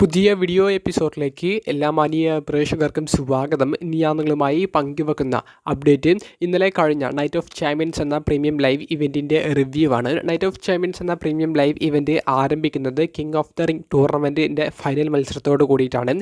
പുതിയ വീഡിയോ എപ്പിസോഡിലേക്ക് എല്ലാ മാന്യ പ്രേക്ഷകർക്കും സ്വാഗതം. ഇനി ഞാൻ നിങ്ങളുമായി പങ്കുവെക്കുന്ന അപ്ഡേറ്റ് ഇന്നലെ കഴിഞ്ഞ നൈറ്റ് ഓഫ് ചാമ്പ്യൻസ് എന്ന പ്രീമിയം ലൈവ് ഇവന്റിന്റെ റിവ്യൂ ആണ്. നൈറ്റ് ഓഫ് ചാമ്പ്യൻസ് എന്ന പ്രീമിയം ലൈവ് ഇവന്റ് ആരംഭിക്കുന്നത് കിങ് ഓഫ് ദ റിംഗ് ടൂർണമെന്റിന്റെ ഫൈനൽ മത്സരത്തോട് കൂടിയിട്ടാണ്.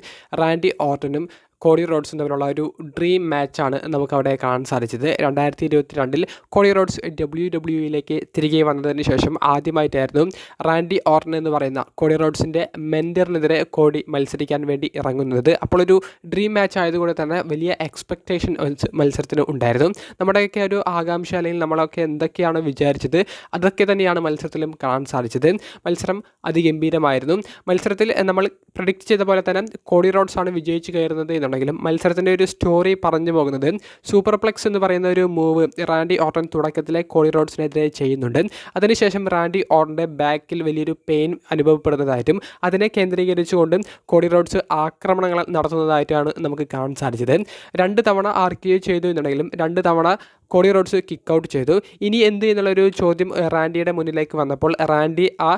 റാൻഡി ഓർട്ടനും കോടി റോഡ്സും തമ്മിലുള്ള ഒരു ഡ്രീം മാച്ചാണ് നമുക്കവിടെ കാണാൻ സാധിച്ചത്. രണ്ടായിരത്തി ഇരുപത്തി രണ്ടിൽ കോടി റോഡ്സ് ഡബ്ല്യു ഡബ്ല്യുയിലേക്ക് തിരികെ വന്നതിന് ശേഷം ആദ്യമായിട്ടായിരുന്നു റാൻഡി ഓർണൻ എന്ന് പറയുന്ന കോടി റോഡ്സിന്റെ മെന്ററിനെതിരെ കോടി മത്സരിക്കാൻ വേണ്ടി ഇറങ്ങുന്നത്. അപ്പോൾ ഒരു ഡ്രീം മാച്ച് ആയതുകൊണ്ട് തന്നെ വലിയ എക്സ്പെക്റ്റേഷൻ മത്സരത്തിന് ഉണ്ടായിരുന്നു. നമ്മുടെയൊക്കെ ഒരു ആകാംക്ഷ അല്ലെങ്കിൽ നമ്മളൊക്കെ എന്തൊക്കെയാണ് വിചാരിച്ചത് അതൊക്കെ തന്നെയാണ് മത്സരത്തിലും കാണാൻ സാധിച്ചത്. മത്സരം അതിഗംഭീരമായിരുന്നു. മത്സരത്തിൽ നമ്മൾ പ്രഡിക്റ്റ് ചെയ്ത പോലെ തന്നെ കോടി റോഡ്സ് ആണ് വിജയിച്ച് കയറുന്നത് എന്നുണ്ടെങ്കിലും മത്സരത്തിന്റെ ഒരു സ്റ്റോറി പറഞ്ഞു പോകുന്നത് സൂപ്പർപ്ലെക്സ് എന്ന് പറയുന്ന ഒരു മൂവ് റാൻഡി ഓർട്ടൺ തുടക്കത്തിലെ കോളി റോഡ്സിനെതിരെ ചെയ്യുന്നുണ്ട്. അതിനുശേഷം റാൻഡി ഓർട്ടന്റെ ബാക്കിൽ വലിയൊരു പെയിൻ അനുഭവപ്പെടുന്നതായിട്ടും അതിനെ കേന്ദ്രീകരിച്ചുകൊണ്ട് കോളി റോഡ്സ് ആക്രമണങ്ങൾ നടത്തുന്നതായിട്ടാണ് നമുക്ക് കാണാൻ സാധിച്ചത്. രണ്ട് തവണ ആർക്കിയോ ചെയ്തു എന്നുണ്ടെങ്കിലും രണ്ട് തവണ കോളി റോഡ്സ് കിക്ക് ഔട്ട് ചെയ്തു. ഇനി എന്ത് എന്നുള്ളൊരു ചോദ്യം റാൻഡിയുടെ മുന്നിലേക്ക് വന്നപ്പോൾ റാൻഡി ആ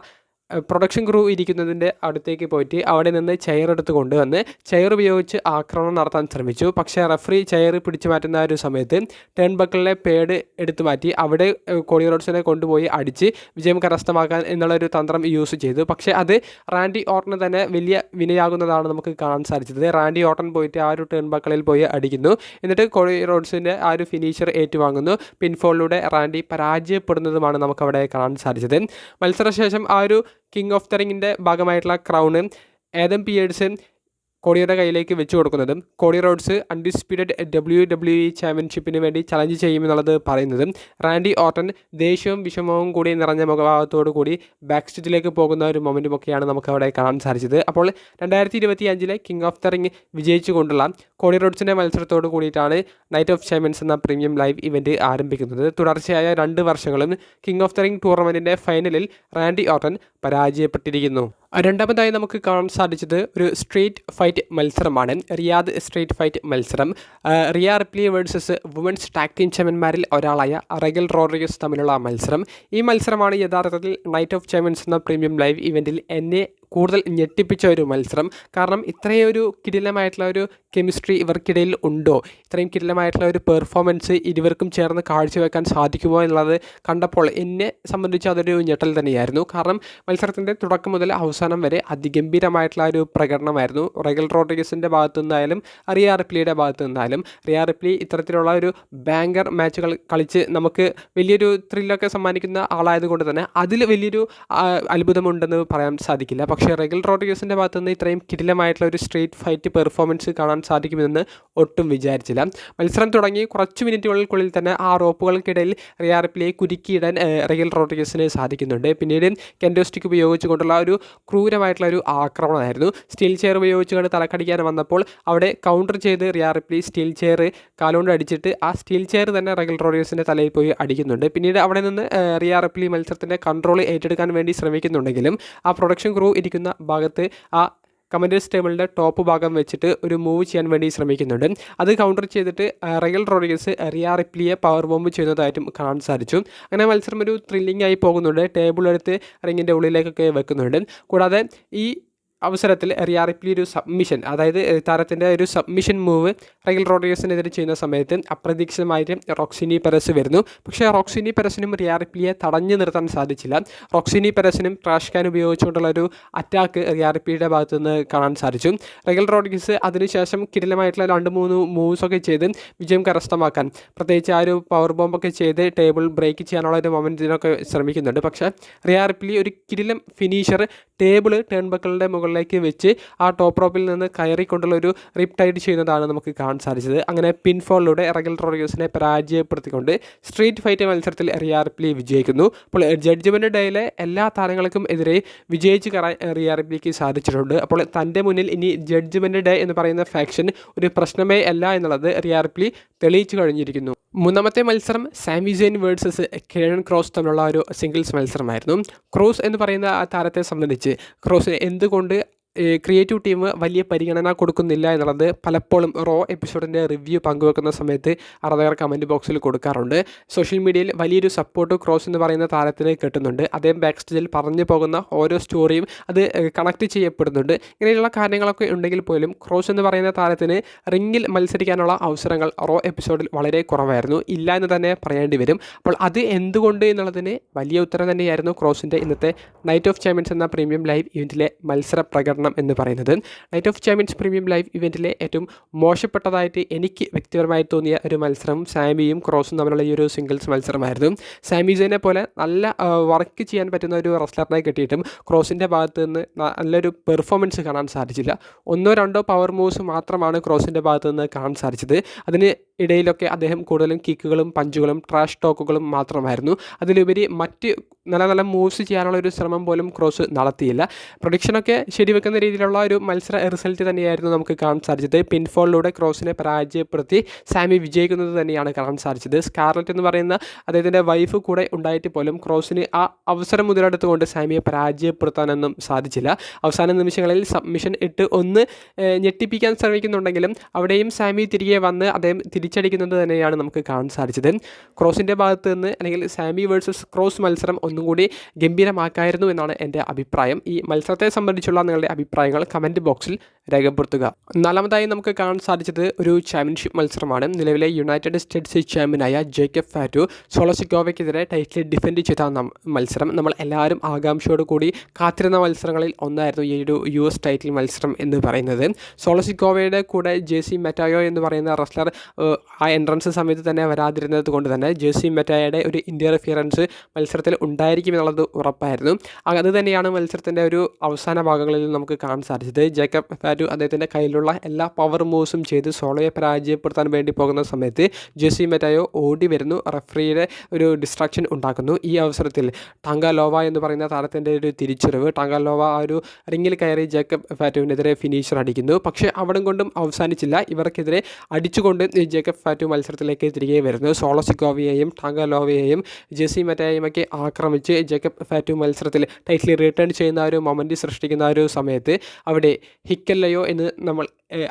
പ്രൊഡക്ഷൻ ക്രൂ ഇരിക്കുന്നതിന്റെ അടുത്തേക്ക് പോയിട്ട് അവിടെ നിന്ന് ചെയർ എടുത്ത് കൊണ്ടുവന്ന് ചെയർ ഉപയോഗിച്ച് ആക്രമണം നടത്താൻ ശ്രമിച്ചു. പക്ഷേ റഫറി ചെയർ പിടിച്ചു മാറ്റുന്ന ഒരു സമയത്ത് ടേൺ ബക്കിളിലെ പേഡ് എടുത്തു മാറ്റി അവിടെ കോളി റോഡ്സിനെ കൊണ്ടുപോയി അടിച്ച് വിജയം കരസ്ഥമാക്കാൻ എന്നുള്ളൊരു തന്ത്രം യൂസ് ചെയ്തു. പക്ഷേ അത് റാൻഡി ഓട്ടന് തന്നെ വലിയ വിനയാകുന്നതാണ് നമുക്ക് കാണാൻ സാധിച്ചത്. റാൻഡി ഓട്ടൻ പോയിട്ട് ആ ഒരു ടേൺ ബക്കിളിൽ പോയി അടിക്കുന്നു. എന്നിട്ട് കോളി റോഡ്സിന്റെ ആ ഒരു ഫിനിഷർ ഏറ്റുവാങ്ങുന്നു. പിൻഫോളിലൂടെ റാൻഡി പരാജയപ്പെടുന്നതുമാണ് നമുക്കവിടെ കാണാൻ സാധിച്ചത്. മത്സരശേഷം ആ ഒരു കിങ് ഓഫ് ദ റിങ്ങിന്റെ ഭാഗമായിട്ടുള്ള ക്രൗണ് ഏതം പിയേഴ്സൺ കോടിയുടെ കയ്യിലേക്ക് വെച്ചു കൊടുക്കുന്നതും Cody Rhodes undisputed W W E ചാമ്പ്യൻഷിപ്പിന് വേണ്ടി ചലഞ്ച് ചെയ്യുമെന്നുള്ളത് പറയുന്നതും റാൻഡി ഓർട്ടൻ ദേഷ്യവും വിഷമവും കൂടി നിറഞ്ഞ മുഖഭാവത്തോടു കൂടി ബാക്ക് സ്റ്റേജിലേക്ക് പോകുന്ന ഒരു മൊമെന്റുമൊക്കെയാണ് നമുക്ക് അവിടെ കാണാൻ സാധിച്ചത്. അപ്പോൾ രണ്ടായിരത്തി ഇരുപത്തി അഞ്ചിലെ കിങ് ഓഫ് ദ റിംഗ് വിജയിച്ചുകൊണ്ടുള്ള കോടി റോഡ്സിന്റെ മത്സരത്തോട് കൂടിയിട്ടാണ് നൈറ്റ് ഓഫ് ചാമ്പ്യൻസ് എന്ന പ്രീമിയം ലൈവ് ഇവന്റ് ആരംഭിക്കുന്നത്. തുടർച്ചയായ രണ്ട് വർഷങ്ങളും കിങ് ഓഫ് ദ റിംഗ് ടൂർണമെന്റിന്റെ ഫൈനലിൽ റാൻഡി ഓർട്ടൻ പരാജയപ്പെട്ടിരിക്കുന്നു. രണ്ടാമതായി നമുക്ക് കാണാൻ സാധിച്ചത് ഒരു സ്ട്രീറ്റ് ഫൈറ്റ് മത്സരമാണ്. റിയാദ് സ്ട്രീറ്റ് ഫൈറ്റ് മത്സരം. Rhea Ripley versus women's tag team ചാമ്പ്യന്മാരിൽ ഒരാളായ റഗൽ റോഡ്രിഗസ് തമ്മിലുള്ള മത്സരം. ഈ മത്സരമാണ് യഥാർത്ഥത്തിൽ നൈറ്റ് ഓഫ് ചാമ്പ്യൻസ് എന്ന പ്രീമിയം ലൈവ് ഇവന്റിൽ എന്നെ കൂടുതൽ ഞെട്ടിപ്പിച്ച ഒരു മത്സരം. കാരണം ഇത്രയും ഒരു കിടിലമായിട്ടുള്ള ഒരു കെമിസ്ട്രി ഇവർക്കിടയിൽ ഉണ്ടോ? ഇത്രയും കിടിലമായിട്ടുള്ള ഒരു പെർഫോമൻസ് ഇരുവർക്കും ചേർന്ന് കാഴ്ചവെക്കാൻ സാധിക്കുമോ എന്നുള്ളത് കണ്ടപ്പോൾ എന്നെ സംബന്ധിച്ച് അതൊരു ഞെട്ടൽ തന്നെയായിരുന്നു. കാരണം മത്സരത്തിന്റെ തുടക്കം മുതൽ അവസാനം വരെ അതിഗംഭീരമായിട്ടുള്ള ഒരു പ്രകടനമായിരുന്നു. റെഗൽ റോഡ്രിഗസിന്റെ ഭാഗത്തു നിന്നായാലും റിയ റിപ്ലിയുടെ ഭാഗത്തു നിന്നായാലും റിയ റിപ്ലി ഇത്തരത്തിലുള്ള ഒരു ബാങ്കർ മാച്ചുകൾ കളിച്ച് നമുക്ക് വലിയൊരു ത്രില്ലൊക്കെ സമ്മാനിക്കുന്ന ആളായതുകൊണ്ട് തന്നെ അതിൽ വലിയൊരു അത്ഭുതമുണ്ടെന്ന് പറയാൻ സാധിക്കില്ല. പക്ഷേ റെഗൽ റോഡ്രിഗസിന്റെ ഭാഗത്തു നിന്ന് ഇത്രയും കിടിലമായിട്ടുള്ള ഒരു സ്ട്രീറ്റ് ഫൈറ്റ് പെർഫോമൻസ് കാണാൻ സാധിക്കുമെന്ന് ഒട്ടും വിചാരിച്ചില്ല. മത്സരം തുടങ്ങി കുറച്ച് മിനിറ്റുകൾക്കുള്ളിൽ തന്നെ ആ റോപ്പുകൾക്കിടയിൽ റിയാർപ്പിലെ കുരുക്കിയിടാൻ റെഗൽ റോഡ്രിഗസിന് സാധിക്കുന്നുണ്ട്. പിന്നീട് കെൻഡോസ്റ്റിക് ഉപയോഗിച്ചുകൊണ്ടുള്ള ഒരു ക്രൂരമായിട്ടുള്ള ഒരു ആക്രമണമായിരുന്നു. സ്റ്റീൽ ചെയർ ഉപയോഗിച്ചുകൊണ്ട് തലക്കടിക്കാൻ വന്നപ്പോൾ അവിടെ കൗണ്ടർ ചെയ്ത് റിയാർപ്പിലി സ്റ്റീൽ ചെയർ കാലുകൊണ്ട് അടിച്ചിട്ട് ആ സ്റ്റീൽ ചെയർ തന്നെ റെഗൽ റോഡ്രിഗസിന്റെ തലയിൽ പോയി അടിക്കുന്നുണ്ട്. പിന്നീട് അവിടെ നിന്ന് റിയാർപ്പിലി മത്സരത്തിന്റെ കൺട്രോൾ ഏറ്റെടുക്കാൻ വേണ്ടി ശ്രമിക്കുന്നുണ്ടെങ്കിലും ആ പ്രൊഡക്ഷൻ ക്രൂ ഇരിക്കുന്ന ഭാഗത്ത് ആ കമന്റേഴ്സ് ടേബിളിന്റെ ടോപ്പ് ഭാഗം വെച്ചിട്ട് ഒരു മൂവ് ചെയ്യാൻ വേണ്ടി ശ്രമിക്കുന്നുണ്ട്. അത് കൗണ്ടർ ചെയ്തിട്ട് റയൽ റോഡ്രിഗസ് റിയ റിപ്ലിയെ പവർ ബോംബ് ചെയ്യുന്നതായിട്ടും കാണാൻ സാധിച്ചു. അങ്ങനെ മത്സരം ഒരു ത്രില്ലിംഗ് ആയി പോകുന്നുണ്ട്. ടേബിൾ എടുത്ത് റിങ്ങിന്റെ ഉള്ളിലേക്കൊക്കെ വെക്കുന്നുണ്ട്. കൂടാതെ ഈ അവസരത്തിൽ റിയാറിപ്പിലി ഒരു സബ്മിഷൻ അതായത് താരത്തിന്റെ ഒരു സബ്മിഷൻ മൂവ് റെഗൽ റോഡ്രിഗസിനെതിരെ ചെയ്യുന്ന സമയത്ത് അപ്രതീക്ഷിതമായിട്ട് റോക്സിനി പെരസ് വരുന്നു. പക്ഷേ റോക്സിനി പെരസിനും റിയാറിപ്പിലിയെ തടഞ്ഞു നിർത്താൻ സാധിച്ചില്ല. റോക്സിനി പെരസിനും ട്രാഷ് ക്യാൻ ഉപയോഗിച്ചുകൊണ്ടുള്ള ഒരു അറ്റാക്ക് റിയാറിപ്പിയുടെ ഭാഗത്ത് നിന്ന് കാണാൻ സാധിച്ചു. റെഗൽ റോഡ്രിഗസ് അതിനുശേഷം കിടിലമായിട്ടുള്ള രണ്ട് മൂന്ന് മൂവ്സൊക്കെ ചെയ്ത് വിജയം കരസ്ഥമാക്കാൻ പ്രത്യേകിച്ച് ആ ഒരു പവർ ബോംബൊക്കെ ചെയ്ത് ടേബിൾ ബ്രേക്ക് ചെയ്യാനുള്ള ഒരു മൊമെന്റിനൊക്കെ ശ്രമിക്കുന്നുണ്ട്. പക്ഷേ റിയാറിപ്പിലി ഒരു കിടിലം ഫിനിഷർ ടേബിൾ ടേൺ ബക്കളുടെ മുകളിലേക്ക് വെച്ച് ആ ടോപ്പ് റോപ്പിൽ നിന്ന് കയറിക്കൊണ്ടുള്ള ഒരു റിപ് ടൈഡ് ചെയ്യുന്നതാണ് നമുക്ക് കാണാൻ സാധിച്ചത്. അങ്ങനെ പിൻഫോളിലൂടെ റഗൽ റോഡിയോസിനെ പരാജയപ്പെടുത്തിക്കൊണ്ട് സ്ട്രീറ്റ് ഫൈറ്റ് മത്സരത്തിൽ റിയാർപ്ലി വിജയിക്കുന്നു. അപ്പോൾ ജഡ്ജ്മെന്റ് ഡേയിലെ എല്ലാ താരങ്ങൾക്കും എതിരെ വിജയിച്ച് കയറാൻ റിയാർപ്ലിക്ക് സാധിച്ചിട്ടുണ്ട്. അപ്പോൾ തന്റെ മുന്നിൽ ഇനി ജഡ്ജ്മെന്റ് ഡേ എന്ന് പറയുന്ന ഫാക്ഷൻ ഒരു പ്രശ്നമേ അല്ല എന്നുള്ളത് റിയാർപ്ലി തെളിയിച്ചു കഴിഞ്ഞിരിക്കുന്നു. മൂന്നാമത്തെ മത്സരം സാമിസൈൻ വേഴ്സസ് കേഴൻ ക്രോസ് തമ്മിലുള്ള ഒരു സിംഗിൾസ് മത്സരമായിരുന്നു. ക്രോസ് എന്ന് പറയുന്ന ആ താരത്തെ സംബന്ധിച്ച് ക്രോസിന് എന്തുകൊണ്ട് ക്രിയേറ്റീവ് ടീം വലിയ പരിഗണന കൊടുക്കുന്നില്ല എന്നുള്ളത് പലപ്പോഴും റോ എപ്പിസോഡിന്റെ റിവ്യൂ പങ്കുവെക്കുന്ന സമയത്ത് ആരാധകർ കമന്റ് ബോക്സിൽ കൊടുക്കാറുണ്ട്. സോഷ്യൽ മീഡിയയിൽ വലിയൊരു സപ്പോർട്ട് ക്രോസ് എന്ന് പറയുന്ന താരത്തിന് കിട്ടുന്നുണ്ട്. അദ്ദേഹം ബാക്ക് സ്റ്റേജിൽ പറഞ്ഞു പോകുന്ന ഓരോ സ്റ്റോറിയും അത് കണക്ട് ചെയ്യപ്പെടുന്നുണ്ട്. ഇങ്ങനെയുള്ള കാര്യങ്ങളൊക്കെ ഉണ്ടെങ്കിൽ പോലും ക്രോസ് എന്ന് പറയുന്ന താരത്തിന് റിങ്ങിൽ മത്സരിക്കാനുള്ള അവസരങ്ങൾ റോ എപ്പിസോഡിൽ വളരെ കുറവായിരുന്നു. ഇല്ല എന്ന് തന്നെ പറയേണ്ടി വരും. അപ്പോൾ അത് എന്തുകൊണ്ട് എന്നുള്ളതിന് വലിയ ഉത്തരം തന്നെയായിരുന്നു ക്രോസിന്റെ ഇന്നത്തെ നൈറ്റ് ഓഫ് ചാമ്പ്യൻസ് എന്ന പ്രീമിയം ലൈവ് ഇവന്റിലെ മത്സര പ്രകടനം. എന്ന് പറയുന്നത്. Night of champions premium live ഇവന്റിലെ ഏറ്റവും മോശപ്പെട്ടതായിട്ട് എനിക്ക് വ്യക്തിപരമായി തോന്നിയ ഒരു മത്സരം സാമിയും ക്രോസും തമ്മിലുള്ള ഈ ഒരു സിംഗിൾസ് മത്സരമായിരുന്നു. സാമി സാമിജനെ പോലെ നല്ല വർക്ക് ചെയ്യാൻ പറ്റുന്ന ഒരു റെസ്ലറിനെ കിട്ടിയിട്ടും ക്രോസിന്റെ ഭാഗത്ത് നിന്ന് നല്ലൊരു പെർഫോമൻസ് കാണാൻ സാധിച്ചില്ല. ഒന്നോ രണ്ടോ പവർ മൂവ്സ് മാത്രമാണ് ക്രോസിന്റെ ഭാഗത്ത് നിന്ന് കാണാൻ സാധിച്ചത്. അതിന് ഇടയിലൊക്കെ അദ്ദേഹം കൂടുതലും കിക്കുകളും പഞ്ചുകളും ട്രാഷ് ടോക്കുകളും മാത്രമായിരുന്നു. അതിലുപരി മറ്റ് നല്ല നല്ല മൂവ്സ് ചെയ്യാനുള്ള ഒരു ശ്രമം പോലും ക്രോസ് നടത്തിയില്ല. പ്രൊഡിക്ഷനൊക്കെ ശരിവെക്കുന്ന രീതിയിലുള്ള ഒരു മത്സര റിസൾട്ട് തന്നെയായിരുന്നു നമുക്ക് കാണാൻ സാധിച്ചത്. പിൻഫോളിലൂടെ ക്രോസിനെ പരാജയപ്പെടുത്തി സാമി വിജയിക്കുന്നത് തന്നെയാണ് കാണാൻ സാധിച്ചത്. സ്കാർലറ്റ് എന്ന് പറയുന്ന അദ്ദേഹത്തിന്റെ വൈഫ് കൂടെ ഉണ്ടായിട്ട് പോലും ക്രോസിന് ആ അവസരം മുതലെടുത്തുകൊണ്ട് സാമിയെ പരാജയപ്പെടുത്താനൊന്നും സാധിച്ചില്ല. അവസാന നിമിഷങ്ങളിൽ സബ്മിഷൻ ഇട്ട് ഒന്ന് ഞെട്ടിപ്പിക്കാൻ ശ്രമിക്കുന്നുണ്ടെങ്കിലും അവിടെയും സാമി തിരികെ വന്ന് അദ്ദേഹം തിരിച്ചടിക്കുന്നത് തന്നെയാണ് നമുക്ക് കാണാൻ സാധിച്ചത്. ക്രോസിന്റെ ഭാഗത്ത് നിന്ന് അല്ലെങ്കിൽ സാമി വേഴ്സസ് ക്രോസ് മത്സരം ഒന്നുകൂടി ഗംഭീരമാക്കായിരുന്നു എന്നാണ് എന്റെ അഭിപ്രായം. ഈ മത്സരത്തെ സംബന്ധിച്ചുള്ള നിങ്ങളുടെ അഭിപ്രായങ്ങൾ കമന്റ് ബോക്സിൽ രേഖപ്പെടുത്തുക. നാലാമതായി നമുക്ക് കാണാൻ സാധിച്ചത് ഒരു ചാമ്പ്യൻഷിപ്പ് മത്സരമാണ്. നിലവിലെ യുണൈറ്റഡ് സ്റ്റേറ്റ്സ് ചാമ്പ്യനായ ജേക്കബ് ഫാറ്റു സോളസിക്കോവയ്ക്കെതിരെ ടൈറ്റിൽ ഡിഫെൻഡ് ചെയ്ത മത്സരം. നമ്മൾ എല്ലാവരും ആകാംക്ഷയോട് കൂടി കാത്തിരുന്ന മത്സരങ്ങളിൽ ഒന്നായിരുന്നു ഈ ഒരു യു എസ് ടൈറ്റിൽ മത്സരം എന്ന് പറയുന്നത്. സോളസിക്കോവയുടെ കൂടെ ജെ സി മെറ്റായോ എന്ന് പറയുന്ന റെസ്ലർ ആ എൻട്രൻസ് സമയത്ത് തന്നെ വരാതിരുന്നത് കൊണ്ട് തന്നെ ജെ സി മെറ്റായയുടെ ഒരു ഇന്റർഫിയറൻസ് മത്സരത്തിൽ ഉണ്ടായിരിക്കും എന്നുള്ളത് ഉറപ്പായിരുന്നു. അത് തന്നെയാണ് മത്സരത്തിന്റെ ഒരു അവസാന ഭാഗങ്ങളിൽ നമുക്ക് കാണാൻ സാധിച്ചത്. ജേക്കബ് ഫാറ്റു അദ്ദേഹത്തിന്റെ കയ്യിലുള്ള എല്ലാ പവർ മൂവ്സും ചെയ്ത് സോളോയെ പരാജയപ്പെടുത്താൻ വേണ്ടി പോകുന്ന സമയത്ത് ജെസി മെറ്റായോ ഓടി വരുന്നു. റഫറിയുടെ ഒരു ഡിസ്ട്രാക്ഷൻ ഉണ്ടാക്കുന്നു. ഈ അവസരത്തിൽ ടാങ്കാലോവ എന്ന് പറയുന്ന താരത്തിന്റെ ഒരു തിരിച്ചറിവ്. ടാങ്കാലോവ ആ ഒരു റിങ്ങിൽ കയറി ജേക്കബ് ഫാറ്റുവിനെതിരെ ഫിനിഷർ അടിക്കുന്നു. പക്ഷേ അവിടെ കൊണ്ടും അവസാനിച്ചില്ല. ഇവർക്കെതിരെ അടിച്ചുകൊണ്ട് ജേക്കബ് ഫാറ്റു മത്സരത്തിലേക്ക് തിരികെ വരുന്നു. സോളോ സോളോസിക്കോവിയെയും ടാങ്കാലോവയെയും ജെസി മെറ്റായെയും ഒക്കെ ആക്രമിച്ച് ജേക്കബ് ഫാറ്റു മത്സരത്തിൽ ടൈറ്റിൽ റിട്ടേൺ ചെയ്യുന്ന ഒരു മൊമെന്റ് സൃഷ്ടിക്കുന്ന ഒരു സമയത്ത് അവിടെ ഹിക്കല്ലയോ എന്ന് നമ്മൾ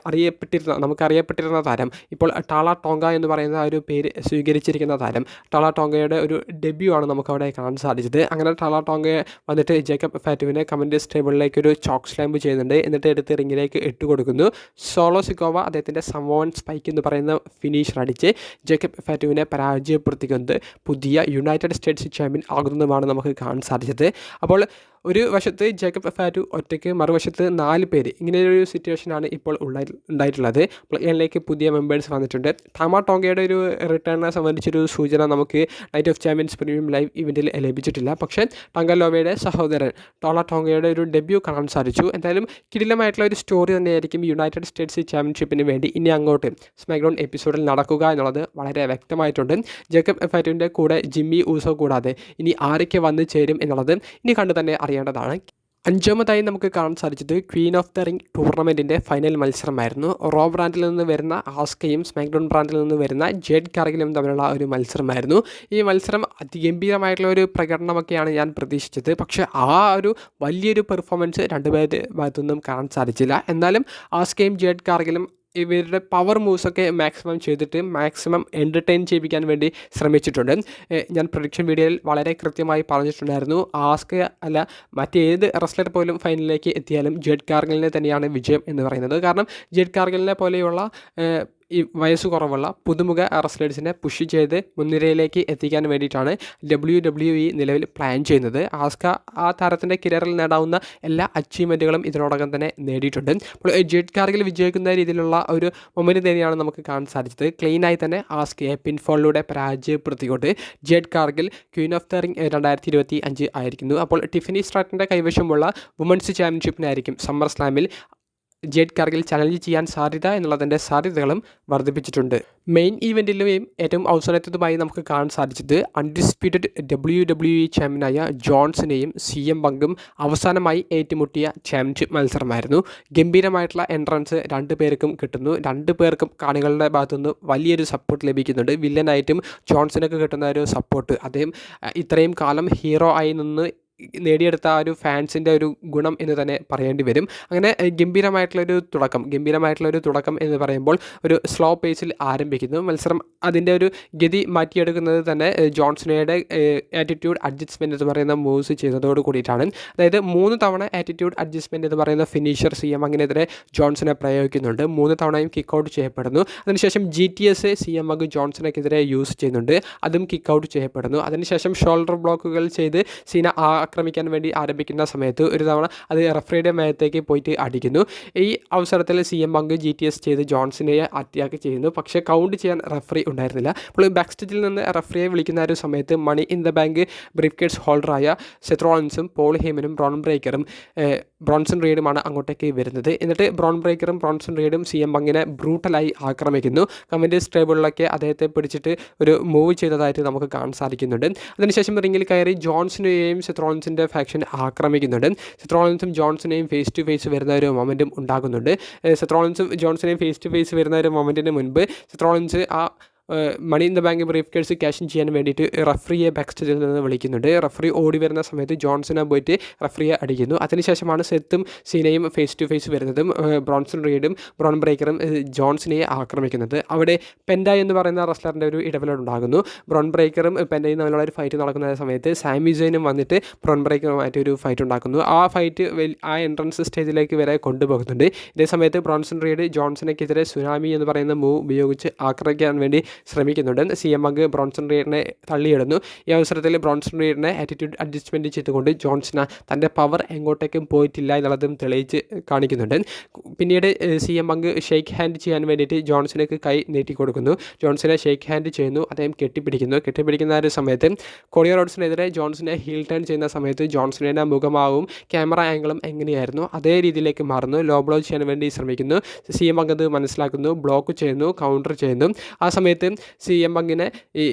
അറിയപ്പെട്ടിരുന്ന നമുക്കറിയപ്പെട്ടിരുന്ന താരം. ഇപ്പോൾ ടാള ടോങ്ക എന്ന് പറയുന്ന ഒരു പേര് സ്വീകരിച്ചിരിക്കുന്ന താരം. ടാള ടോങ്കയുടെ ഒരു ഡെബ്യൂ ആണ് നമുക്കവിടെ കാണാൻ സാധിച്ചത്. അങ്ങനെ ടാള ടോങ്കയെ വന്നിട്ട് ജേക്കബ് ഫാറ്റുവിനെ കമന്റ് ടേബിളിലേക്ക് ഒരു ചോക്ക് സ്ലാമ്പ് ചെയ്യുന്നുണ്ട്. എന്നിട്ട് എടുത്ത് റിങ്ങിലേക്ക് ഇട്ട് കൊടുക്കുന്നു. സോളോ സിക്കോവ അദ്ദേഹത്തിന്റെ സമോൺ സ്പൈക്ക് എന്ന് പറയുന്ന ഫിനിഷർ അടിച്ച് ജേക്കബ് ഫാറ്റുവിനെ പരാജയപ്പെടുത്തിക്കുന്നത് പുതിയ യുണൈറ്റഡ് സ്റ്റേറ്റ്സ് ചാമ്പ്യൻ ആകുന്നതുമാണ് നമുക്ക് കാണാൻ സാധിച്ചത്. അപ്പോൾ ഒരു വശത്ത് ജേക്കബ് ഫാറ്റു ഒറ്റയ്ക്ക് മറുവശത്ത് നാല് പേര്. ഇങ്ങനെയൊരു സിറ്റുവേഷനാണ് ഇപ്പോൾ ഉണ്ടായി ഉണ്ടായിട്ടുള്ളത്. എന്നിലേക്ക് പുതിയ മെമ്പേഴ്സ് വന്നിട്ടുണ്ട്. ടാമ ടോങ്കയുടെ ഒരു റിട്ടേണിനെ സംബന്ധിച്ചൊരു സൂചന നമുക്ക് night of champions premium live ഇവന്റിൽ ലഭിച്ചിട്ടില്ല. പക്ഷേ ടങ്കലോവയുടെ സഹോദരൻ ടോള ടോങ്കയുടെ ഒരു ഡെബ്യൂ കാണാൻ സാധിച്ചു. എന്തായാലും കിടിലമായിട്ടുള്ള ഒരു സ്റ്റോറി തന്നെയായിരിക്കും യുണൈറ്റഡ് സ്റ്റേറ്റ്സ് ചാമ്പ്യൻഷിപ്പിന് വേണ്ടി ഇനി അങ്ങോട്ട് സ്മാക്ഡൗൺ എപ്പിസോഡിൽ നടക്കുക എന്നുള്ളത് വളരെ വ്യക്തമായിട്ടുണ്ട്. ജേക്കബ് ഫാറ്റുവിന്റെ കൂടെ ജിമ്മി ഊസോ കൂടാതെ ഇനി ആരൊക്കെ വന്നു ചേരും എന്നുള്ളത് ഇനി കണ്ടു തന്നെ അറിയാം. അറിയേണ്ടതാണ് അഞ്ചാമതായി നമുക്ക് കാണാൻ സാധിച്ചത് ക്വീൻ ഓഫ് ദ റിംഗ് ടൂർണമെന്റിന്റെ ഫൈനൽ മത്സരമായിരുന്നു. റോ ബ്രാൻഡിൽ നിന്ന് വരുന്ന ആസ്കയും സ്മാക്ഡൗൺ ബ്രാൻഡിൽ നിന്ന് വരുന്ന ജെഡ് കാർഗിലും തമ്മിലുള്ള ഒരു മത്സരമായിരുന്നു. ഈ മത്സരം അതിഗംഭീരമായിട്ടുള്ള ഒരു പ്രകടനമൊക്കെയാണ് ഞാൻ പ്രതീക്ഷിച്ചത്. പക്ഷേ ആ ഒരു വലിയൊരു പെർഫോമൻസ് രണ്ടുപേരുടെ ഭാഗത്തുനിന്നും കാണാൻ സാധിച്ചില്ല. എന്നാലും ആസ്കയും ജെഡ് കാർഗിലും ഇവരുടെ പവർ മൂവ്സൊക്കെ മാക്സിമം ചെയ്തിട്ട് മാക്സിമം എന്റർടൈൻ ചെയ്യിപ്പിക്കാൻ വേണ്ടി ശ്രമിച്ചിട്ടുണ്ട്. ഞാൻ പ്രൊഡിക്ഷൻ വീഡിയോയിൽ വളരെ കൃത്യമായി പറഞ്ഞിട്ടുണ്ടായിരുന്നു. ആസ്ക് അല്ല മറ്റേത് റെസ്ലർ പോലും ഫൈനലിലേക്ക് എത്തിയാലും ജെഡ് കാർഗിലിനെ തന്നെയാണ് വിജയം എന്ന് പറയുന്നത്. കാരണം ജെഡ് കാർഗിലിനെ പോലെയുള്ള ഈ വയസ്സ് കുറവുള്ള പുതുമുഖ റെസ്ലേഴ്സിനെ പുഷ് ചെയ്ത് മുൻനിരയിലേക്ക് എത്തിക്കാൻ വേണ്ടിയിട്ടാണ് ഡബ്ല്യു ഡബ്ല്യു ഇ നിലവിൽ പ്ലാൻ ചെയ്യുന്നത്. ആസ്ക ആ താരത്തിന്റെ കരിയറിൽ നേടാവുന്ന എല്ലാ അച്ചീവ്മെന്റുകളും ഇതിനോടകം തന്നെ നേടിയിട്ടുണ്ട്. അപ്പോൾ ജെഡ് കാർഗിൽ വിജയിക്കുന്ന രീതിയിലുള്ള ഒരു മൊമെന്റ് തന്നെയാണ് നമുക്ക് കാണാൻ സാധിച്ചത്. ക്ലീനായി തന്നെ ആസ്കയെ പിൻഫോളിലൂടെ പരാജയപ്പെടുത്തിക്കൊണ്ട് Jade Cargill queen of the ring രണ്ടായിരത്തി ഇരുപത്തി അഞ്ച് ആയിരിക്കുന്നു. അപ്പോൾ ടിഫിനി സ്ട്രാറ്റിന്റെ കൈവശമുള്ള വുമൻസ് ചാമ്പ്യൻഷിപ്പിനായിരിക്കും സമ്മർ സ്ലാമിൽ ജെഡ് കാർഗിൽ ചലഞ്ച് ചെയ്യാൻ സാധ്യത എന്നുള്ളതിന്റെ സാധ്യതകളും വർദ്ധിപ്പിച്ചിട്ടുണ്ട്. മെയിൻ ഈവന്റിലും ഏറ്റവും അവസാനത്തതുമായി നമുക്ക് കാണാൻ സാധിച്ചത് അൺഡിസ്പ്യൂട്ടഡ് ഡബ്ല്യു ഡബ്ല്യു ഇ ചാമ്പ്യനായ ജോൺസിനെയും സി എം പങ്കും അവസാനമായി ഏറ്റുമുട്ടിയ ചാമ്പ്യൻഷിപ്പ് മത്സരമായിരുന്നു. ഗംഭീരമായിട്ടുള്ള എൻട്രൻസ് രണ്ട് പേർക്കും കിട്ടുന്നു. രണ്ട് പേർക്കും കാണികളുടെ ഭാഗത്തുനിന്ന് വലിയൊരു സപ്പോർട്ട് ലഭിക്കുന്നുണ്ട്. വില്ലനായിട്ടും ജോൺസിനൊക്കെ കിട്ടുന്ന ഒരു സപ്പോർട്ട് അദ്ദേഹം ഇത്രയും കാലം ഹീറോ ആയി നിന്ന് നേടിയെടുത്ത ആ ഒരു ഫാൻസിന്റെ ഒരു ഗുണം എന്ന് തന്നെ പറയേണ്ടി വരും. അങ്ങനെ ഗംഭീരമായിട്ടുള്ളൊരു തുടക്കം ഗംഭീരമായിട്ടുള്ളൊരു തുടക്കം എന്ന് പറയുമ്പോൾ ഒരു സ്ലോ പേസിൽ ആരംഭിക്കുന്നു. മത്സരം അതിന്റെ ഒരു ഗതി മാറ്റിയെടുക്കുന്നത് തന്നെ ജോൺസണയുടെ ആറ്റിറ്റ്യൂഡ് അഡ്ജസ്റ്റ്മെന്റ് എന്ന് പറയുന്ന മൂവ്സ് ചെയ്തതോട് കൂടിയിട്ടാണ്. അതായത് മൂന്ന് തവണ ആറ്റിറ്റ്യൂഡ് അഡ്ജസ്റ്റ്മെന്റ് എന്ന് പറയുന്ന ഫിനിഷർ സി എം അങ്ങനെതിരെ ജോൺസനെ പ്രയോഗിക്കുന്നുണ്ട്. മൂന്ന് തവണയും കിക്ക് ഔട്ട് ചെയ്യപ്പെടുന്നു. അതിനുശേഷം G T S C M അഗ് ജോൺസനക്കെതിരെ യൂസ് ചെയ്യുന്നുണ്ട്. അതും കിക്ക് ഔട്ട് ചെയ്യപ്പെടുന്നു. അതിനുശേഷം ഷോൾഡർ ബ്ലോക്കുകൾ ചെയ്ത് സീന ആക്രമിക്കാൻ വേണ്ടി ആരംഭിക്കുന്ന സമയത്ത് ഒരു തവണ അത് റഫറിയുടെ മേലത്തേക്ക് പോയിട്ട് അടിക്കുന്നു. ഈ അവസരത്തിൽ C M Punk G T S ചെയ്ത് ജോൺസനെ അറ്റാക്ക് ചെയ്യുന്നു. പക്ഷേ കൗണ്ട് ചെയ്യാൻ റഫറി ഉണ്ടായിരുന്നില്ല. അപ്പോൾ ബാക്ക് സ്റ്റേജിൽ നിന്ന് റഫറിയെ വിളിക്കുന്ന ഒരു സമയത്ത് money in the bank briefcase ഹോൾഡറായ സെത്രോൺസും പോൾ ഹേമനും ബ്രോൺ ബ്രേക്കറും ബ്രോൺസൺ റീഡുമാണ് അങ്ങോട്ടേക്ക് വരുന്നത്. എന്നിട്ട് ബ്രോൺ ബ്രേക്കറും ബ്രോൺസൺ റീഡും സി എം പങ്കിനെ ബ്രൂട്ടലായി ആക്രമിക്കുന്നു. കമന്റേഴ്സ് ടേബിളിലൊക്കെ അദ്ദേഹത്തെ പിടിച്ചിട്ട് ഒരു മൂവ് ചെയ്തതായിട്ട് നമുക്ക് കാണാൻ സാധിക്കുന്നുണ്ട്. അതിനുശേഷം റിങ്ങിൽ കയറി ജോൺസണെയും സെത്രോളൻസിന്റെ ഫാക്ഷൻ ആക്രമിക്കുന്നുണ്ട്. സെത്രോളൻസും ജോൺസനെയും ഫേസ് ടു ഫേസ് വരുന്ന ഒരു മൊമെന്റും ഉണ്ടാകുന്നുണ്ട് സെത്രോളൻസും ജോൺസണെയും ഫേസ് ടു ഫേസ് വരുന്ന ഒരു മൊമെന്റിന് മുൻപ് സെത്രോളൻസ് ആ money in the bank briefcase cash ചെയ്യാൻ വേണ്ടിയിട്ട് റഫറിയെ ബാക്ക് സ്റ്റേജിൽ നിന്ന് വിളിക്കുന്നുണ്ട്. റഫറി ഓടി വരുന്ന സമയത്ത് ജോൺസനെ പോയിട്ട് റഫറിയെ അടിക്കുന്നു. അതിനുശേഷമാണ് സെത്തും സീനയും ഫേസ് ടു ഫേസ് വരുന്നതും ബ്രോൺസൺ റീഡും ബ്രോൺ ബ്രേക്കറും ജോൺസിനെ ആക്രമിക്കുന്നത്. അവിടെ പെൻഡ എന്ന് പറയുന്ന റെസ്ലറിന്റെ ഒരു ഇടപെടലുണ്ടാകുന്നു ബ്രോൺ ബ്രേക്കറും പെൻഡയും തമ്മിലുള്ള ഒരു ഫൈറ്റ് നടക്കുന്ന സമയത്ത് സാമി ജെയിനും വന്നിട്ട് ബ്രോൺ ബ്രേക്കറുമായിട്ട് ഒരു ഫൈറ്റ് ഉണ്ടാക്കുന്നു. ആ ഫൈറ്റ് ആ എൻട്രൻസ് സ്റ്റേജിലേക്ക് വരെ കൊണ്ടുപോകുന്നുണ്ട്. ഇതേ സമയത്ത് ബ്രോൺസൺ റീഡ് ജോൺസനെക്കെതിരെ സുനാമി എന്ന് പറയുന്ന മൂവ് ഉപയോഗിച്ച് ആക്രമിക്കാൻ വേണ്ടി ശ്രമിക്കുന്നുണ്ട്. സി എം അങ്ക് ബ്രോൺസൺ റീഡിനെ തള്ളിയിടുന്നു. ഈ അവസരത്തിൽ ബ്രോൺസൺ റീഡിനെ ആറ്റിറ്റ്യൂഡ് അഡ്ജസ്റ്റ്മെന്റ് ചെയ്തുകൊണ്ട് ജോൺസൺ തന്റെ പവർ എങ്ങോട്ടേക്കും പോയിട്ടില്ല എന്നുള്ളതും തെളിയിച്ച് കാണിക്കുന്നുണ്ട്. പിന്നീട് സി എം അങ്ക് ഷെയ്ക്ക് ഹാൻഡ് ചെയ്യാൻ വേണ്ടിയിട്ട് ജോൺസനേക്ക് കൈ നീട്ടി കൊടുക്കുന്നു ജോൺസനെ ഷെയ്ക്ക് ഹാൻഡ് ചെയ്യുന്നു. അദ്ദേഹം കെട്ടിപ്പിടിക്കുന്നു. കെട്ടിപ്പിടിക്കുന്ന ഒരു സമയത്ത് കൊറിയ റോഡ്സിനെതിരെ ജോൺസനെ ഹീൽ ടേൺ ചെയ്യുന്ന സമയത്ത് ജോൺസണിന്റെ മുഖമാവും ക്യാമറ ആംഗിളും എങ്ങനെയായിരുന്നു? അതേ രീതിയിലേക്ക് മാറുന്നു. ലോ ബ്ലോ ചെയ്യാൻ വേണ്ടി ശ്രമിക്കുന്നു. സി എം അങ്കത് മനസ്സിലാക്കുന്നു. ബ്ലോക്ക് ചെയ്യുന്നു. കൗണ്ടർ ചെയ്യുന്നു. ആ സമയത്ത് സി എം അങ്കിനെ ഈ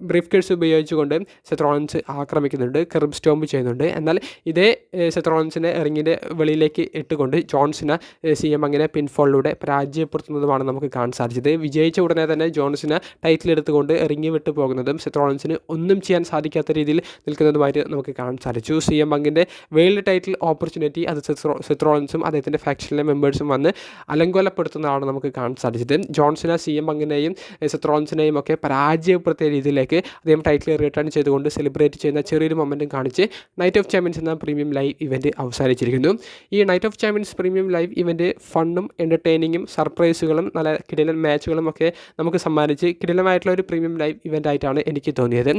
ബ്രീഫ് കേഴ്സ് ഉപയോഗിച്ചുകൊണ്ട് സെത്രോളൻസ് ആക്രമിക്കുന്നുണ്ട് കെർബ് സ്റ്റോംബ് ചെയ്യുന്നുണ്ട്. എന്നാൽ ഇതേ സെത്രോളൻസിനെ റിങ്ങിന്റെ വെളിയിലേക്ക് ഇട്ടുകൊണ്ട് ജോൺസിനെ സി എം അങ്ങനെ പിൻഫോളിലൂടെ പരാജയപ്പെടുത്തുന്നതുമാണ് നമുക്ക് കാണാൻ സാധിച്ചത്. വിജയിച്ച ഉടനെ തന്നെ ജോൺസിനെ ടൈറ്റിൽ എടുത്തുകൊണ്ട് എറിങ്ങി വിട്ടു പോകുന്നതും സെത്രോളൻസിന് ഒന്നും ചെയ്യാൻ സാധിക്കാത്ത രീതിയിൽ നിൽക്കുന്നതുമായിട്ട് നമുക്ക് കാണാൻ സാധിച്ചു. സി എം അങ്ങിന്റെ വേൾഡ് ടൈറ്റിൽ ഓപ്പർച്യൂണിറ്റി അത് സെത്രോ സെത്രോളൻസും അദ്ദേഹത്തിന്റെ ഫാക്ഷനിലെ മെമ്പേഴ്സും വന്ന് അലങ്കോലപ്പെടുത്തുന്നതാണ് നമുക്ക് കാണാൻ സാധിച്ചത്. ജോൺസിനെ സി എം അങ്ങിനെയും സെത്രോളൻസിനെയും ഒക്കെ പരാജയപ്പെടുത്തിയ രീതിയിലേക്ക് അദ്ദേഹം ടൈറ്റിൽ റിട്ടേൺ ചെയ്തുകൊണ്ട് സെലിബ്രേറ്റ് ചെയ്യുന്ന ചെറിയൊരു മൊമെന്റും കാണിച്ച് നൈറ്റ് ഓഫ് ചാമ്പ്യൻസ് എന്ന പ്രീമിയം ലൈവ് ഇവന്റ് അവസാനിച്ചിരിക്കുന്നു. ഈ night of champions premium live event ഫണ്ണും എന്റർടൈനിങ്ങും സർപ്രൈസുകളും നല്ല കിടിലൻ മാച്ചുകളും ഒക്കെ നമുക്ക് സമ്മാനിച്ച് കിടിലമായിട്ടുള്ള ഒരു പ്രീമിയം ലൈവ് ഇവന്റ് ആയിട്ടാണ് എനിക്ക് തോന്നിയത്.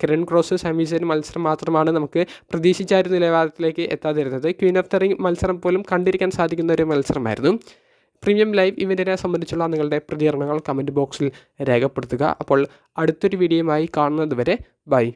കിരൺ ക്രോസ് സമീസൻ മത്സരം മാത്രമാണ് നമുക്ക് പ്രതീക്ഷിച്ച ഒരു നിലവാരത്തിലേക്ക് എത്താതിരുന്നത്. ക്വീൻ ഓഫ് ദ റിംഗ് മത്സരം പോലും കണ്ടിരിക്കാൻ സാധിക്കുന്ന ഒരു മത്സരമായിരുന്നു. പ്രീമിയം ലൈവ് ഇവന്റിനെ സംബന്ധിച്ചുള്ള നിങ്ങളുടെ പ്രതികരണങ്ങൾ കമന്റ് ബോക്സിൽ രേഖപ്പെടുത്തുക. അപ്പോൾ അടുത്തൊരു വീഡിയോയുമായി കാണുന്നത് വരെ ബൈ.